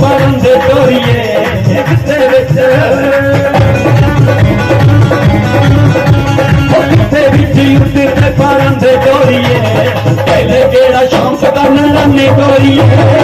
ਪਰਮ ਦੇ ਤੋਰੀਏ ਇੱਕ ਤੇ ਵਿੱਚ। ਤੇ ਵਿੱਚ ਉੱਤੇ ਤੇ ਪਰਮ ਦੇ ਤੋਰੀਏ, ਪਹਿਲੇ ਕਿਹੜਾ ਸ਼ੌਂਕ ਕਰਨ ਲੰਨੇ ਤੋਰੀਏ।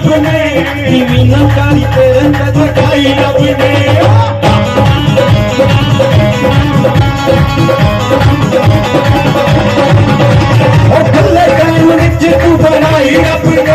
ਰੱਬ ਨੇ ਕਿਵੇਂ ਨਾ ਕਾਲੀ ਤੇਰੇ ਤੇ ਜਗਾਈ ਰੱਬ ਨੇ ਉਹ ਖੱਲੇ ਕਾਨੂੰਨ ਚ ਤੂੰ ਬਣਾਈ ਰੱਬ ਨੇ